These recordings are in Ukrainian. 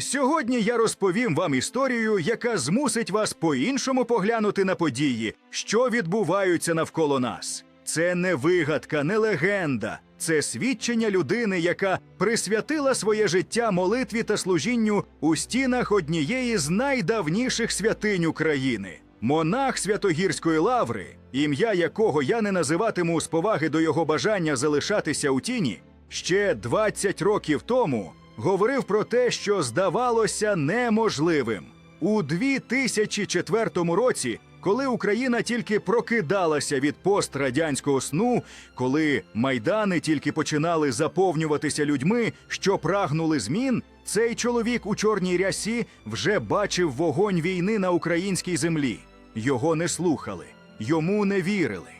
Сьогодні я розповім вам історію, яка змусить вас по-іншому поглянути на події, що відбуваються навколо нас. Це не вигадка, не легенда. Це свідчення людини, яка присвятила своє життя молитві та служінню у стінах однієї з найдавніших святинь України. Монах Святогірської лаври, ім'я якого я не називатиму з поваги до його бажання залишатися у тіні, ще 20 років тому говорив про те, що здавалося неможливим. У 2004 році, коли Україна тільки прокидалася від пострадянського сну, коли майдани тільки починали заповнюватися людьми, що прагнули змін, цей чоловік у чорній рясі вже бачив вогонь війни на українській землі. Його не слухали, йому не вірили.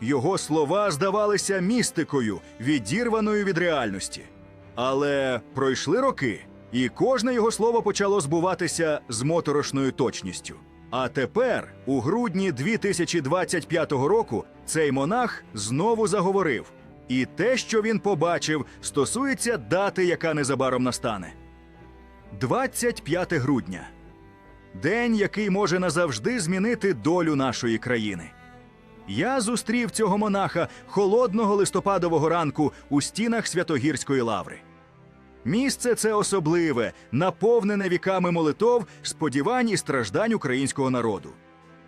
Його слова здавалися містикою, відірваною від реальності. Але пройшли роки, і кожне його слово почало збуватися з моторошною точністю. А тепер, у грудні 2025 року, цей монах знову заговорив. І те, що він побачив, стосується дати, яка незабаром настане. 25 грудня. День, який може назавжди змінити долю нашої країни. Я зустрів цього монаха холодного листопадового ранку у стінах Святогірської лаври. Місце це особливе, наповнене віками молитов, сподівань і страждань українського народу.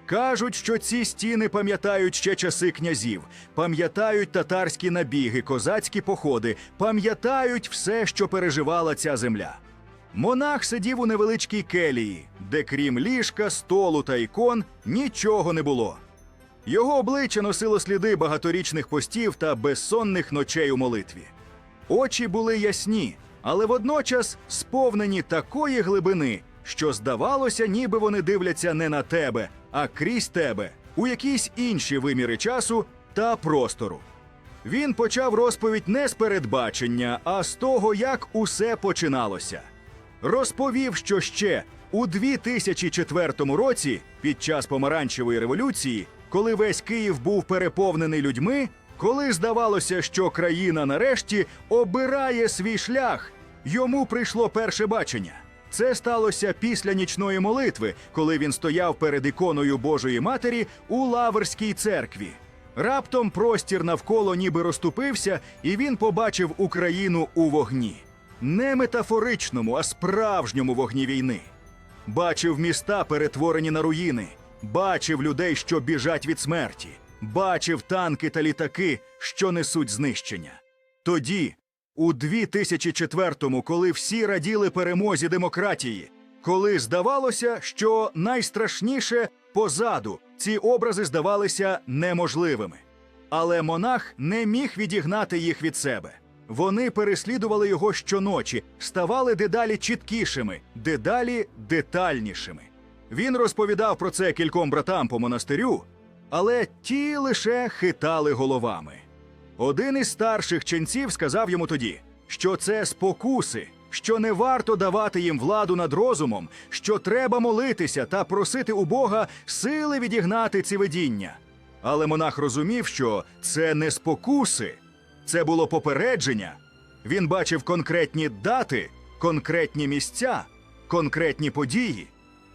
Кажуть, що ці стіни пам'ятають ще часи князів, пам'ятають татарські набіги, козацькі походи, пам'ятають все, що переживала ця земля. Монах сидів у невеличкій келії, де крім ліжка, столу та ікон нічого не було. Його обличчя носило сліди багаторічних постів та безсонних ночей у молитві. Очі були ясні, але водночас сповнені такої глибини, що здавалося, ніби вони дивляться не на тебе, а крізь тебе у якісь інші виміри часу та простору. Він почав розповідь не з передбачення, а з того, як усе починалося. Розповів, що ще у 2004 році, під час помаранчевої революції, коли весь Київ був переповнений людьми, коли здавалося, що країна нарешті обирає свій шлях, йому прийшло перше бачення. Це сталося після нічної молитви, коли він стояв перед іконою Божої Матері у Лаверській церкві. Раптом простір навколо ніби розступився, і він побачив Україну у вогні. Не метафоричному, а справжньому вогні війни. Бачив міста, перетворені на руїни, бачив людей, що біжать від смерті, бачив танки та літаки, що несуть знищення. Тоді, у 2004-му, коли всі раділи перемозі демократії, коли здавалося, що найстрашніше позаду ці образи здавалися неможливими. Але монах не міг відігнати їх від себе. Вони переслідували його щоночі, ставали дедалі чіткішими, дедалі детальнішими. Він розповідав про це кільком братам по монастирю, але ті лише хитали головами. Один із старших ченців сказав йому тоді, що це спокуси, що не варто давати їм владу над розумом, що треба молитися та просити у Бога сили відігнати ці видіння. Але монах розумів, що це не спокуси, це було попередження. Він бачив конкретні дати, конкретні місця, конкретні події.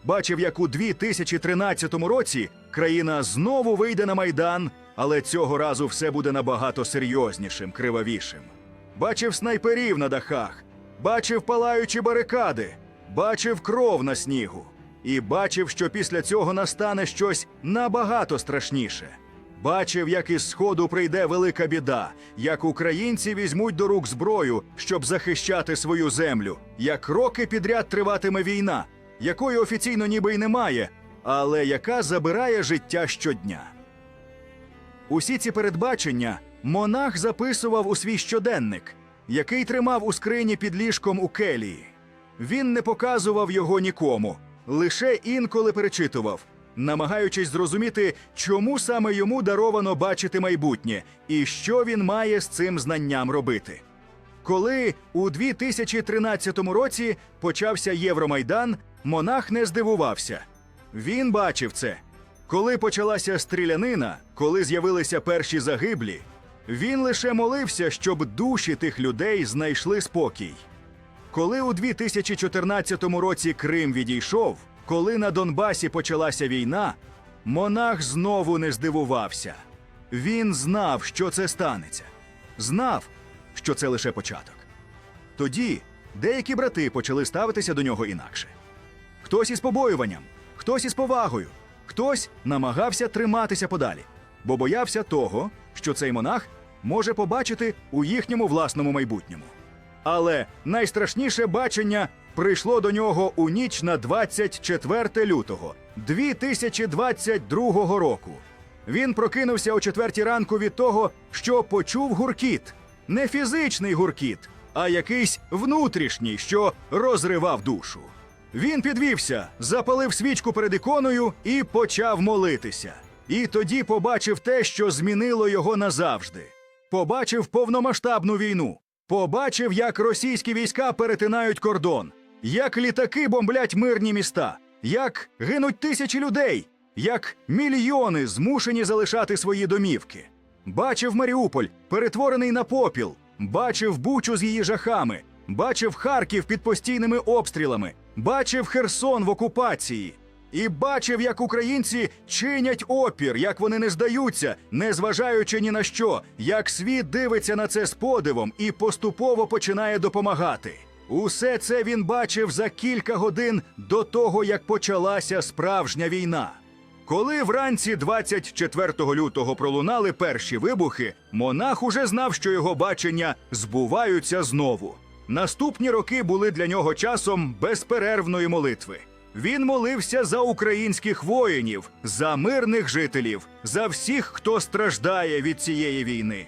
Бачив, як у 2013 році країна знову вийде на майдан, але цього разу все буде набагато серйознішим, кривавішим. Бачив снайперів на дахах, бачив палаючі барикади, бачив кров на снігу, і бачив, що після цього настане щось набагато страшніше. Бачив, як із сходу прийде велика біда, як українці візьмуть до рук зброю, щоб захищати свою землю, як роки підряд триватиме війна, якої офіційно ніби й немає, але яка забирає життя щодня. Усі ці передбачення монах записував у свій щоденник, який тримав у скрині під ліжком у келії. Він не показував його нікому, лише інколи перечитував, намагаючись зрозуміти, чому саме йому даровано бачити майбутнє і що він має з цим знанням робити. Коли у 2013 році почався Євромайдан, монах не здивувався. Він бачив це. Коли почалася стрілянина, коли з'явилися перші загиблі, він лише молився, щоб душі тих людей знайшли спокій. Коли у 2014 році Крим відійшов, коли на Донбасі почалася війна, монах знову не здивувався. Він знав, що це станеться. Знав, що це лише початок. Тоді деякі брати почали ставитися до нього інакше. Хтось із побоюванням, хтось із повагою, хтось намагався триматися подалі, бо боявся того, що цей монах може побачити у їхньому власному майбутньому. Але найстрашніше бачення прийшло до нього у ніч на 24 лютого 2022 року. Він прокинувся о четвертій ранку від того, що почув гуркіт. Не фізичний гуркіт, а якийсь внутрішній, що розривав душу. Він підвівся, запалив свічку перед іконою і почав молитися. І тоді побачив те, що змінило його назавжди. Побачив повномасштабну війну. Побачив, як російські війська перетинають кордон, як літаки бомблять мирні міста, як гинуть тисячі людей, як мільйони змушені залишати свої домівки. Бачив Маріуполь, перетворений на попіл, бачив Бучу з її жахами, бачив Харків під постійними обстрілами, бачив Херсон в окупації. І бачив, як українці чинять опір, як вони не здаються, не зважаючи ні на що, як світ дивиться на це з подивом і поступово починає допомагати. Усе це він бачив за кілька годин до того, як почалася справжня війна. Коли вранці 24 лютого пролунали перші вибухи, монах уже знав, що його бачення збуваються знову. Наступні роки були для нього часом безперервної молитви. Він молився за українських воїнів, за мирних жителів, за всіх, хто страждає від цієї війни.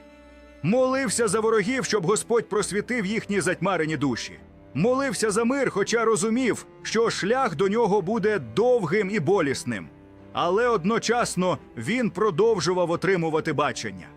Молився за ворогів, щоб Господь просвітив їхні затьмарені душі. Молився за мир, хоча розумів, що шлях до нього буде довгим і болісним. Але одночасно він продовжував отримувати бачення.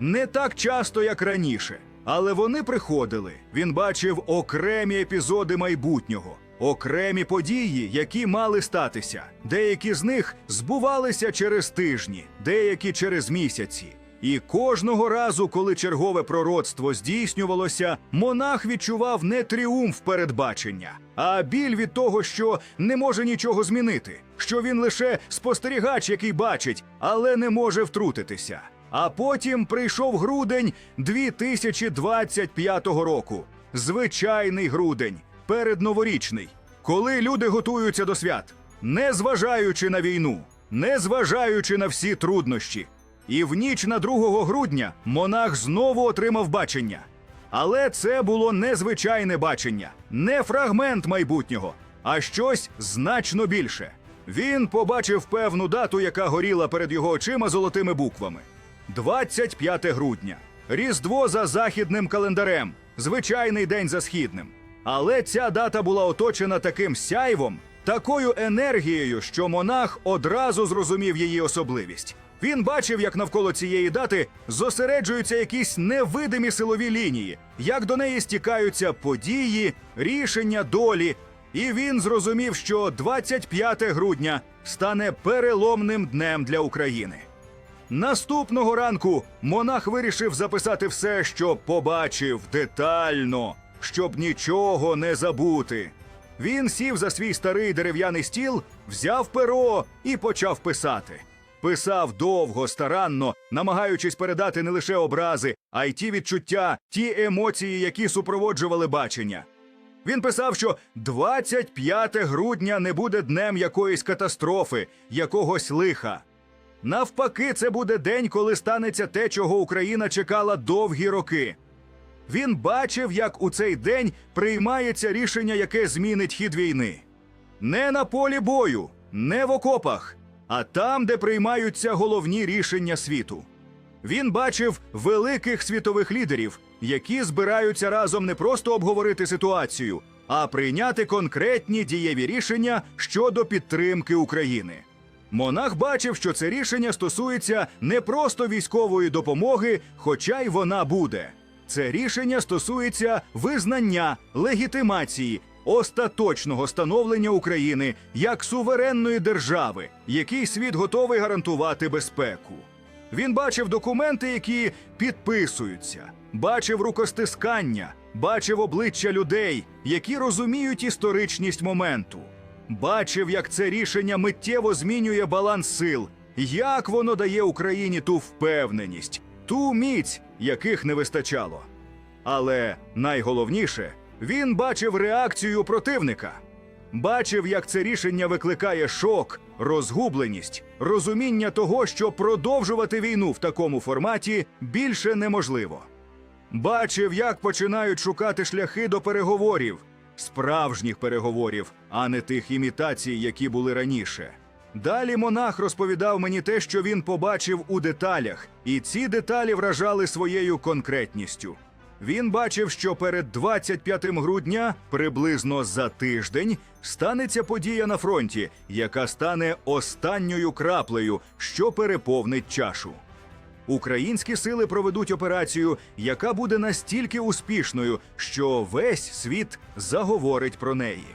Не так часто, як раніше, але вони приходили. Він бачив окремі епізоди майбутнього, окремі події, які мали статися. Деякі з них збувалися через тижні, деякі через місяці. І кожного разу, коли чергове пророцтво здійснювалося, монах відчував не тріумф передбачення, а біль від того, що не може нічого змінити, що він лише спостерігач, який бачить, але не може втрутитися. А потім прийшов грудень 2025 року. Звичайний грудень, передноворічний, коли люди готуються до свят, не зважаючи на війну, не зважаючи на всі труднощі. І в ніч на 2 грудня монах знову отримав бачення. Але це було незвичайне бачення, не фрагмент майбутнього, а щось значно більше. Він побачив певну дату, яка горіла перед його очима золотими буквами: 25 грудня. Різдво за західним календарем, звичайний день за східним. Але ця дата була оточена таким сяйвом, такою енергією, що монах одразу зрозумів її особливість. Він бачив, як навколо цієї дати зосереджуються якісь невидимі силові лінії, як до неї стікаються події, рішення долі. І він зрозумів, що 25 грудня стане переломним днем для України. Наступного ранку монах вирішив записати все, що побачив детально, щоб нічого не забути. Він сів за свій старий дерев'яний стіл, взяв перо і почав писати. Писав довго, старанно, намагаючись передати не лише образи, а й ті відчуття, ті емоції, які супроводжували бачення. Він писав, що 25 грудня не буде днем якоїсь катастрофи, якогось лиха. Навпаки, це буде день, коли станеться те, чого Україна чекала довгі роки. Він бачив, як у цей день приймається рішення, яке змінить хід війни. Не на полі бою, не в окопах, а там, де приймаються головні рішення світу. Він бачив великих світових лідерів, які збираються разом не просто обговорити ситуацію, а прийняти конкретні дієві рішення щодо підтримки України. Монах бачив, що це рішення стосується не просто військової допомоги, хоча й вона буде. Це рішення стосується визнання, легітимації, остаточного становлення України як суверенної держави, який світ готовий гарантувати безпеку. Він бачив документи, які підписуються, бачив рукостискання, бачив обличчя людей, які розуміють історичність моменту. Бачив, як це рішення миттєво змінює баланс сил, як воно дає Україні ту впевненість, ту міць, яких не вистачало. Але найголовніше, він бачив реакцію противника. Бачив, як це рішення викликає шок, розгубленість, розуміння того, що продовжувати війну в такому форматі більше неможливо. Бачив, як починають шукати шляхи до переговорів, справжніх переговорів, а не тих імітацій, які були раніше. Далі монах розповідав мені те, що він побачив у деталях, і ці деталі вражали своєю конкретністю. Він бачив, що перед 25 грудня, приблизно за тиждень, станеться подія на фронті, яка стане останньою краплею, що переповнить чашу. Українські сили проведуть операцію, яка буде настільки успішною, що весь світ заговорить про неї.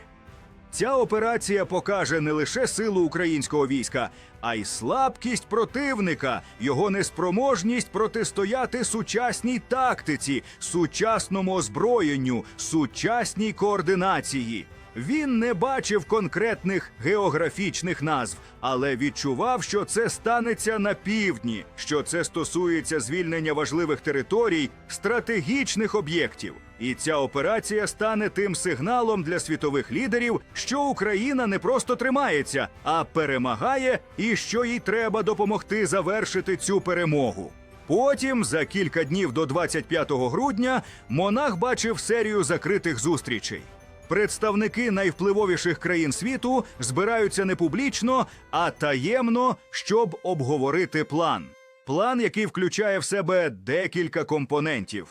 Ця операція покаже не лише силу українського війська, а й слабкість противника, його неспроможність протистояти сучасній тактиці, сучасному озброєнню, сучасній координації. Він не бачив конкретних географічних назв, але відчував, що це станеться на півдні, що це стосується звільнення важливих територій, стратегічних об'єктів. І ця операція стане тим сигналом для світових лідерів, що Україна не просто тримається, а перемагає, і що їй треба допомогти завершити цю перемогу. Потім, за кілька днів до 25 грудня, монах бачив серію закритих зустрічей. Представники найвпливовіших країн світу збираються не публічно, а таємно, щоб обговорити план. План, який включає в себе декілька компонентів.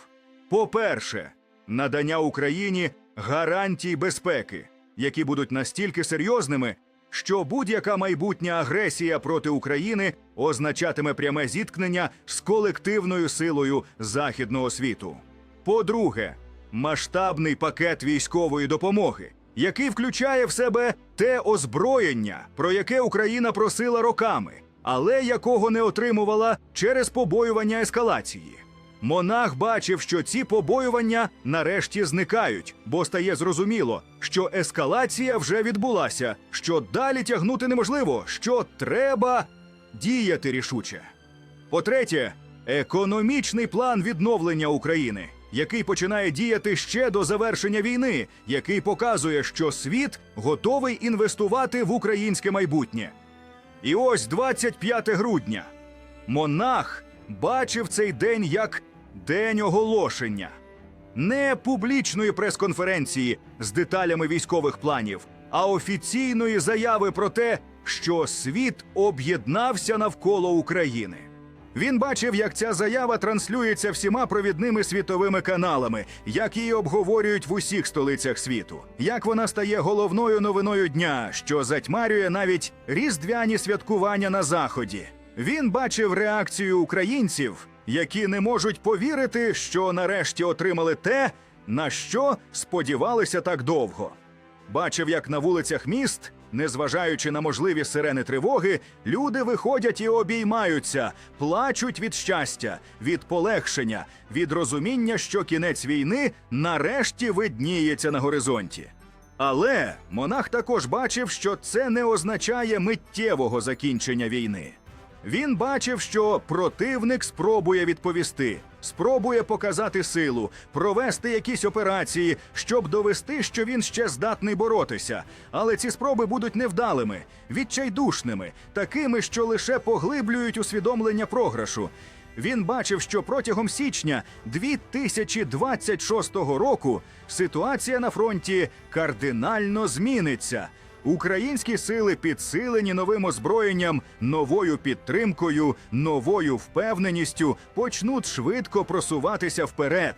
По-перше, надання Україні гарантій безпеки, які будуть настільки серйозними, що будь-яка майбутня агресія проти України означатиме пряме зіткнення з колективною силою західного світу. По-друге, масштабний пакет військової допомоги, який включає в себе те озброєння, про яке Україна просила роками, але якого не отримувала через побоювання ескалації. Монах бачив, що ці побоювання нарешті зникають, бо стає зрозуміло, що ескалація вже відбулася, що далі тягнути неможливо, що треба діяти рішуче. По-третє, економічний план відновлення України, який починає діяти ще до завершення війни, який показує, що світ готовий інвестувати в українське майбутнє. І ось 25 грудня. Монах бачив цей день як день оголошення. Не публічної прес-конференції з деталями військових планів, а офіційної заяви про те, що світ об'єднався навколо України. Він бачив, як ця заява транслюється всіма провідними світовими каналами, як її обговорюють в усіх столицях світу, як вона стає головною новиною дня, що затьмарює навіть різдвяні святкування на заході. Він бачив реакцію українців, які не можуть повірити, що нарешті отримали те, на що сподівалися так довго. Бачив, як на вулицях міст, незважаючи на можливі сирени тривоги, люди виходять і обіймаються, плачуть від щастя, від полегшення, від розуміння, що кінець війни нарешті видніється на горизонті. Але монах також бачив, що це не означає миттєвого закінчення війни. Він бачив, що противник спробує відповісти, спробує показати силу, провести якісь операції, щоб довести, що він ще здатний боротися. Але ці спроби будуть невдалими, відчайдушними, такими, що лише поглиблюють усвідомлення програшу. Він бачив, що протягом січня 2026 року ситуація на фронті кардинально зміниться. Українські сили підсилені новим озброєнням, новою підтримкою, новою впевненістю почнуть швидко просуватися вперед.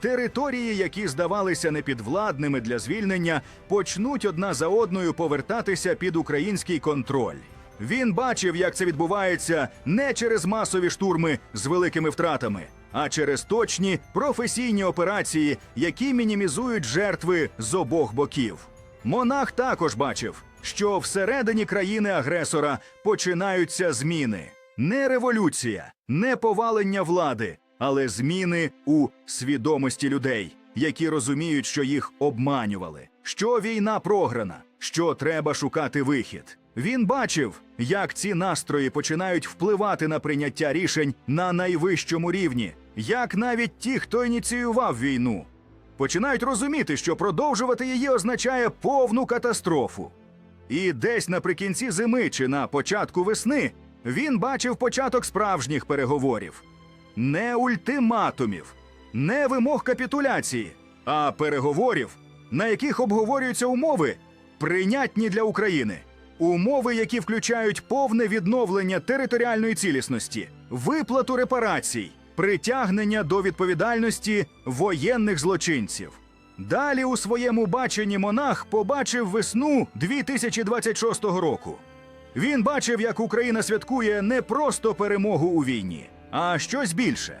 Території, які здавалися непідвладними для звільнення, почнуть одна за одною повертатися під український контроль. Він бачив, як це відбувається не через масові штурми з великими втратами, а через точні професійні операції, які мінімізують жертви з обох боків. Монах також бачив, що всередині країни-агресора починаються зміни. Не революція, не повалення влади, але зміни у свідомості людей. які розуміють, що їх обманювали, що війна програна, що треба шукати вихід. Він бачив, як ці настрої починають впливати на прийняття рішень на найвищому рівні, як навіть ті, хто ініціював війну, починають розуміти, що продовжувати її означає повну катастрофу. І десь наприкінці зими чи на початку весни він бачив початок справжніх переговорів. Не ультиматумів, не вимог капітуляції, а переговорів, на яких обговорюються умови, прийнятні для України. Умови, які включають повне відновлення територіальної цілісності, виплату репарацій, притягнення до відповідальності воєнних злочинців. Далі у своєму баченні монах побачив весну 2026 року. Він бачив, як Україна святкує не просто перемогу у війні, а щось більше.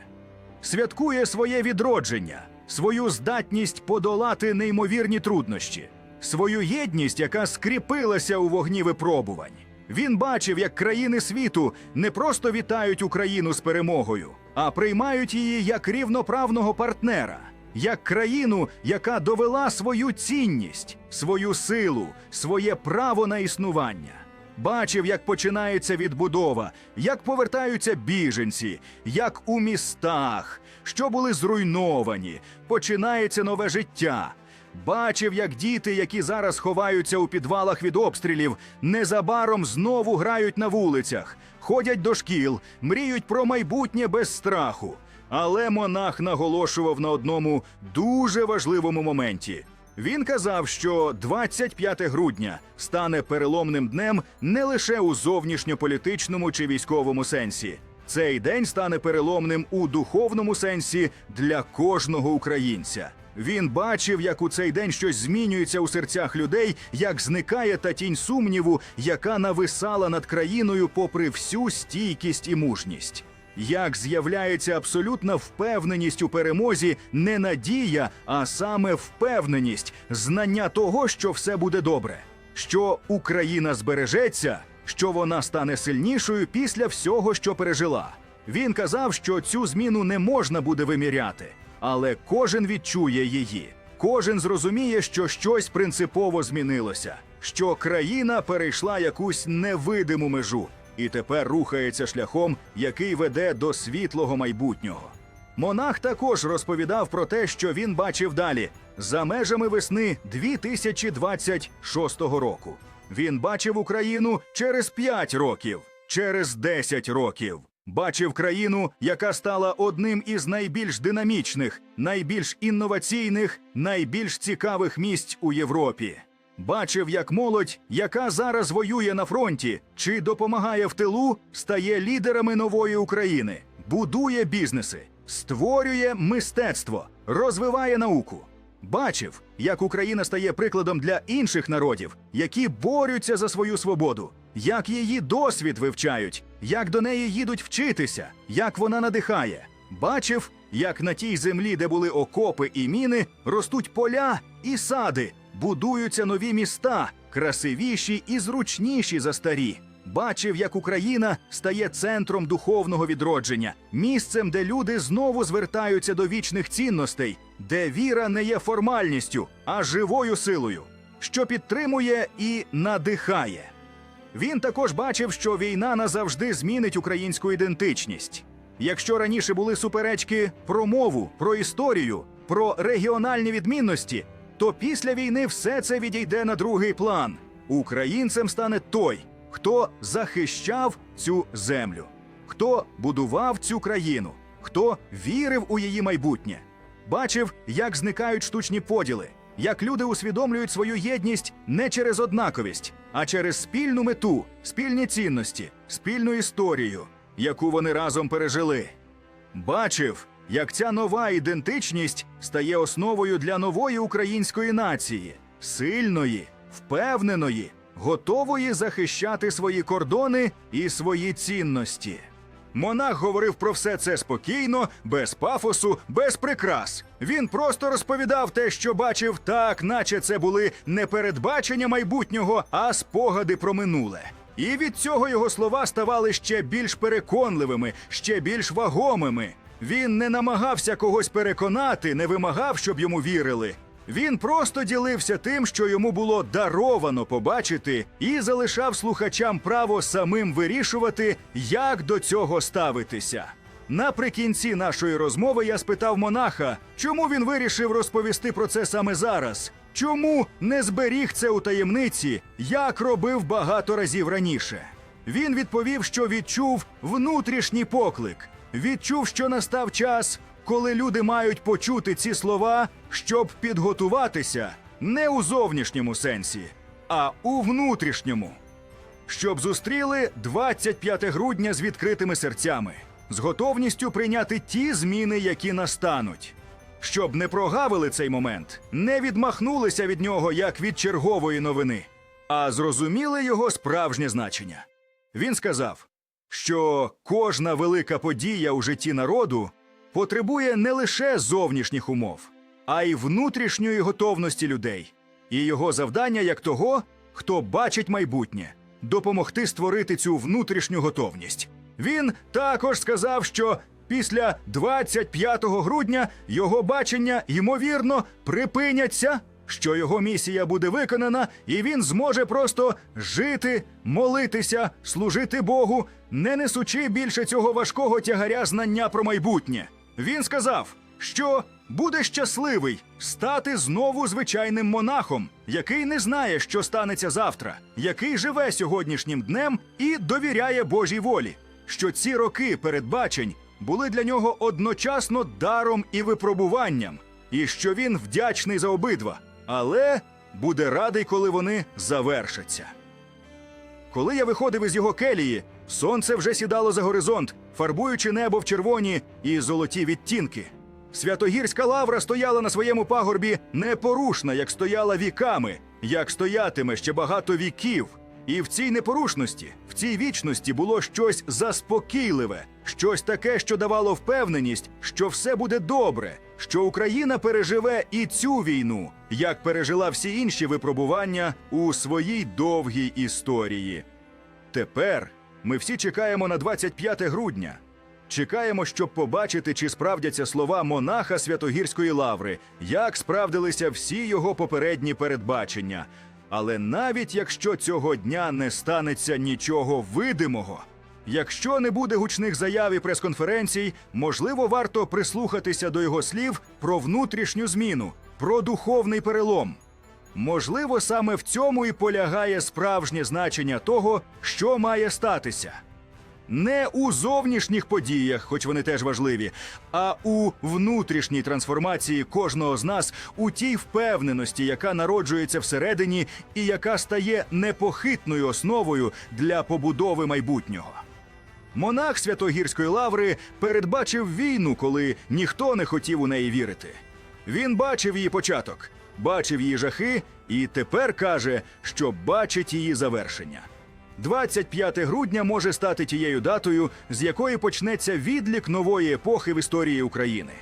Святкує своє відродження, свою здатність подолати неймовірні труднощі, свою єдність, яка скріпилася у вогні випробувань. Він бачив, як країни світу не просто вітають Україну з перемогою, а приймають її як рівноправного партнера, як країну, яка довела свою цінність, свою силу, своє право на існування. Бачив, як починається відбудова, як повертаються біженці, як у містах, що були зруйновані, починається нове життя. Бачив, як діти, які зараз ховаються у підвалах від обстрілів, незабаром знову грають на вулицях, ходять до шкіл, мріють про майбутнє без страху. Але монах наголошував на одному дуже важливому моменті. Він казав, що 25 грудня стане переломним днем не лише у зовнішньополітичному чи військовому сенсі. Цей день стане переломним у духовному сенсі для кожного українця. Він бачив, як у цей день щось змінюється у серцях людей, як зникає та тінь сумніву, яка нависала над країною попри всю стійкість і мужність. Як з'являється абсолютна впевненість у перемозі, не надія, а саме впевненість, знання того, що все буде добре, що Україна збережеться, що вона стане сильнішою після всього, що пережила. Він казав, що цю зміну не можна буде виміряти, але кожен відчує її. Кожен зрозуміє, що щось принципово змінилося, що країна перейшла якусь невидиму межу і тепер рухається шляхом, який веде до світлого майбутнього. Монах також розповідав про те, що він бачив далі за межами весни 2026 року. Він бачив Україну через 5 років, через 10 років. Бачив країну, яка стала одним із найбільш динамічних, найбільш інноваційних, найбільш цікавих місць у Європі. Бачив, як молодь, яка зараз воює на фронті чи допомагає в тилу, стає лідерами нової України, будує бізнеси, створює мистецтво, розвиває науку. Бачив, як Україна стає прикладом для інших народів, які борються за свою свободу, як її досвід вивчають, як до неї їдуть вчитися, як вона надихає. Бачив, як на тій землі, де були окопи і міни, ростуть поля і сади, будуються нові міста, красивіші і зручніші за старі. Бачив, як Україна стає центром духовного відродження, місцем, де люди знову звертаються до вічних цінностей, де віра не є формальністю, а живою силою, що підтримує і надихає. Він також бачив, що війна назавжди змінить українську ідентичність. Якщо раніше були суперечки про мову, про історію, про регіональні відмінності, то після війни все це відійде на другий план. Українцем стане той, хто захищав цю землю, хто будував цю країну, хто вірив у її майбутнє. Бачив, як зникають штучні поділи, як люди усвідомлюють свою єдність не через однаковість, а через спільну мету, спільні цінності, спільну історію, яку вони разом пережили. Бачив, як ця нова ідентичність стає основою для нової української нації, сильної, впевненої, готової захищати свої кордони і свої цінності. Монах говорив про все це спокійно, без пафосу, без прикрас. Він просто розповідав те, що бачив, так, наче це були не передбачення майбутнього, а спогади про минуле. І від цього його слова ставали ще більш переконливими, ще більш вагомими. Він не намагався когось переконати, не вимагав, щоб йому вірили. Він просто ділився тим, що йому було даровано побачити, і залишав слухачам право самим вирішувати, як до цього ставитися. Наприкінці нашої розмови я спитав монаха, чому він вирішив розповісти про це саме зараз. Чому не зберіг це у таємниці, як робив багато разів раніше? Він відповів, що відчув внутрішній поклик, відчув, що настав час, коли люди мають почути ці слова, щоб підготуватися не у зовнішньому сенсі, а у внутрішньому. Щоб зустріли 25 грудня з відкритими серцями, з готовністю прийняти ті зміни, які настануть. Щоб не прогавили цей момент, не відмахнулися від нього як від чергової новини, а зрозуміли його справжнє значення. Він сказав, що кожна велика подія у житті народу потребує не лише зовнішніх умов, а й внутрішньої готовності людей, і його завдання як того, хто бачить майбутнє, допомогти створити цю внутрішню готовність. Він також сказав, що після 25 грудня його бачення ймовірно припиняться, що його місія буде виконана, і він зможе просто жити, молитися, служити Богу, не несучи більше цього важкого тягаря знання про майбутнє. Він сказав, що буде щасливий стати знову звичайним монахом, який не знає, що станеться завтра, який живе сьогоднішнім днем і довіряє Божій волі, що ці роки передбачень були для нього одночасно даром і випробуванням, і що він вдячний за обидва, але буде радий, коли вони завершаться. Коли я виходив із його келії, сонце вже сідало за горизонт, фарбуючи небо в червоні і золоті відтінки. Святогірська лавра стояла на своєму пагорбі непорушна, як стояла віками, як стоятиме ще багато віків. І в цій непорушності, в цій вічності було щось заспокійливе, щось таке, що давало впевненість, що все буде добре, що Україна переживе і цю війну, як пережила всі інші випробування у своїй довгій історії. Тепер ми всі чекаємо на 25 грудня. Чекаємо, щоб побачити, чи справдяться слова монаха Святогірської лаври, як справдилися всі його попередні передбачення. Але навіть якщо цього дня не станеться нічого видимого, якщо не буде гучних заяв і прес-конференцій, можливо, варто прислухатися до його слів про внутрішню зміну, про духовний перелом. Можливо, саме в цьому і полягає справжнє значення того, що має статися. Не у зовнішніх подіях, хоч вони теж важливі, а у внутрішній трансформації кожного з нас, у тій впевненості, яка народжується всередині і яка стає непохитною основою для побудови майбутнього. Монах Святогірської лаври передбачив війну, коли ніхто не хотів у неї вірити. Він бачив її початок, бачив її жахи, і тепер каже, що бачить її завершення. 25 грудня може стати тією датою, з якої почнеться відлік нової епохи в історії України.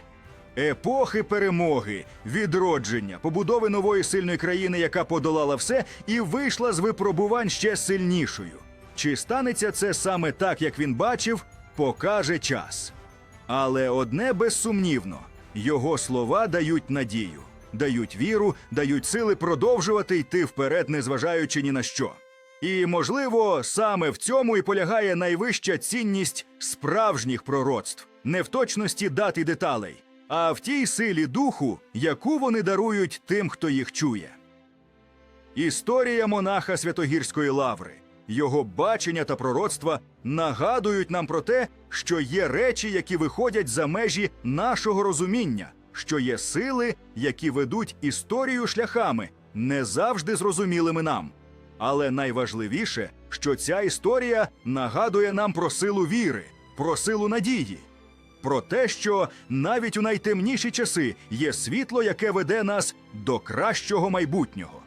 Епохи перемоги, відродження, побудови нової сильної країни, яка подолала все і вийшла з випробувань ще сильнішою. Чи станеться це саме так, як він бачив, покаже час. Але одне безсумнівно: його слова дають надію, дають віру, дають сили продовжувати йти вперед, незважаючи ні на що. І, можливо, саме в цьому і полягає найвища цінність справжніх пророцтв, не в точності дат деталей, а в тій силі духу, яку вони дарують тим, хто їх чує. Історія монаха Святогірської лаври, його бачення та пророцтва нагадують нам про те, що є речі, які виходять за межі нашого розуміння, що є сили, які ведуть історію шляхами, не завжди зрозумілими нам. Але найважливіше, що ця історія нагадує нам про силу віри, про силу надії, про те, що навіть у найтемніші часи є світло, яке веде нас до кращого майбутнього.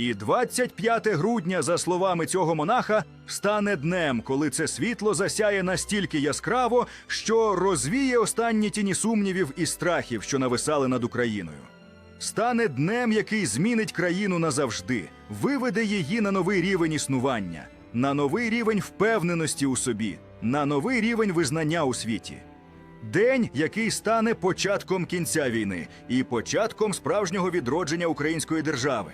І 25 грудня, за словами цього монаха, стане днем, коли це світло засяє настільки яскраво, що розвіє останні тіні сумнівів і страхів, що нависали над Україною. Стане днем, який змінить країну назавжди, виведе її на новий рівень існування, на новий рівень впевненості у собі, на новий рівень визнання у світі. День, який стане початком кінця війни і початком справжнього відродження української держави.